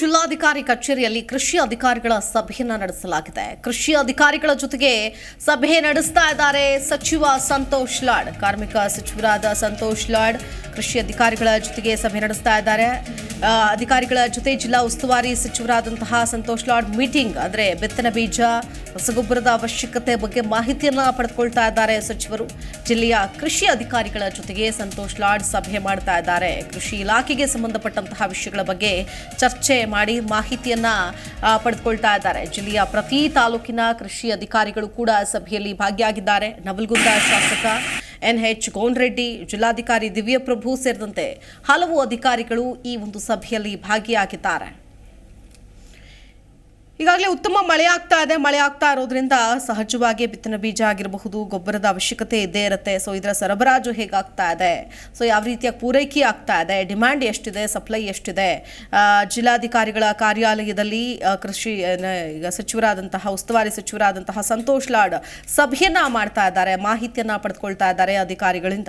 ಜಿಲ್ಲಾಧಿಕಾರಿ ಕಚೇರಿಯಲ್ಲಿ ಕೃಷಿ ಅಧಿಕಾರಿಗಳ ಸಭೆಯನ್ನ ನಡೆಸಲಾಗಿದೆ. ಕೃಷಿ ಅಧಿಕಾರಿಗಳ ಜೊತೆಗೆ ಸಭೆ ನಡೆಸ್ತಾ ಇದ್ದಾರೆ ಸಚಿವ ಸಂತೋಷ್ ಲಾಡ್. ಕಾರ್ಮಿಕ ಸಚಿವರಾದ ಸಂತೋಷ್ ಲಾಡ್ ಕೃಷಿ ಅಧಿಕಾರಿಗಳ ಜೊತೆಗೆ ಸಭೆ ನಡೆಸ್ತಾ ಇದ್ದಾರೆ. ಅಧಿಕಾರಿಗಳ ಜೊತೆ ಜಿಲ್ಲಾ ಉಸ್ತುವಾರಿ ಸಚಿವರಾದಂತಹ ಸಂತೋಷ್ ಲಾಡ್ ಮೀಟಿಂಗ್, ಅಂದರೆ ಬಿತ್ತನೆ ಬೀಜ, ರಸಗೊಬ್ಬರದ ಅವಶ್ಯಕತೆ ಬಗ್ಗೆ ಮಾಹಿತಿಯನ್ನ ಪಡೆದುಕೊಳ್ತಾ ಇದ್ದಾರೆ ಸಚಿವರು. ಜಿಲ್ಲೆಯ ಕೃಷಿ ಅಧಿಕಾರಿಗಳ ಜೊತೆಗೆ ಸಂತೋಷ್ ಲಾಡ್ ಸಭೆ ಮಾಡ್ತಾ ಇದ್ದಾರೆ. ಕೃಷಿ ಇಲಾಖೆಗೆ ಸಂಬಂಧಪಟ್ಟಂತಹ ವಿಷಯಗಳ ಬಗ್ಗೆ ಚರ್ಚೆ ಮಾಡಿ ಮಾಹಿತಿಯನ್ನ ಪಡೆದುಕೊಳ್ತಾ ಇದ್ದಾರೆ. ಜಿಲ್ಲೆಯ ಪ್ರತಿ ತಾಲೂಕಿನ ಕೃಷಿ ಅಧಿಕಾರಿಗಳು ಕೂಡ ಸಭೆಯಲ್ಲಿ ಭಾಗಿಯಾಗಿದ್ದಾರೆ. ನವಲ್ಗುಂದ ಶಾಸಕ ಎನ್ ಎಚ್ ಗೋನ್ರೆಡ್ಡಿ ಜಿಲ್ಲಾಧಿಕಾರಿ ದಿವ್ಯಪ್ರಭು ಸೇರಿದಂತೆ ಹಲವು ಅಧಿಕಾರಿಗಳು ಈ ಒಂದು ಸಭೆಯಲ್ಲಿ ಭಾಗಿಯಾಗಿದ್ದಾರೆ. ಈಗಾಗಲೇ ಉತ್ತಮ ಮಳೆ ಆಗ್ತಾ ಇದೆ. ಮಳೆ ಆಗ್ತಾ ಇರೋದ್ರಿಂದ ಸಹಜವಾಗಿ ಬಿತ್ತನೆ ಬೀಜ ಆಗಿರಬಹುದು. ಗೊಬ್ಬರದ ಅವಶ್ಯಕತೆ ಇದ್ದೇ ಇರುತ್ತೆ. ಸೊ ಇದರ ಸರಬರಾಜು ಹೇಗಾಗ್ತಾ ಇದೆ? ಸೊ ಯಾವ ರೀತಿಯ ಪೂರೈಕೆ ಆಗ್ತಾ ಇದೆ? ಡಿಮ್ಯಾಂಡ್ ಎಷ್ಟಿದೆ? ಸಪ್ಲೈ ಎಷ್ಟಿದೆ? ಜಿಲ್ಲಾಧಿಕಾರಿಗಳ ಕಾರ್ಯಾಲಯದಲ್ಲಿ ಕೃಷಿ ಸಚಿವರಾದಂತಹ, ಉಸ್ತುವಾರಿ ಸಚಿವರಾದಂತಹ ಸಂತೋಷ್ ಲಾಡ್ ಸಭೆಯನ್ನ ಮಾಡ್ತಾ ಇದ್ದಾರೆ. ಮಾಹಿತಿಯನ್ನ ಪಡೆದುಕೊಳ್ತಾ ಇದ್ದಾರೆ ಅಧಿಕಾರಿಗಳಿಂದ.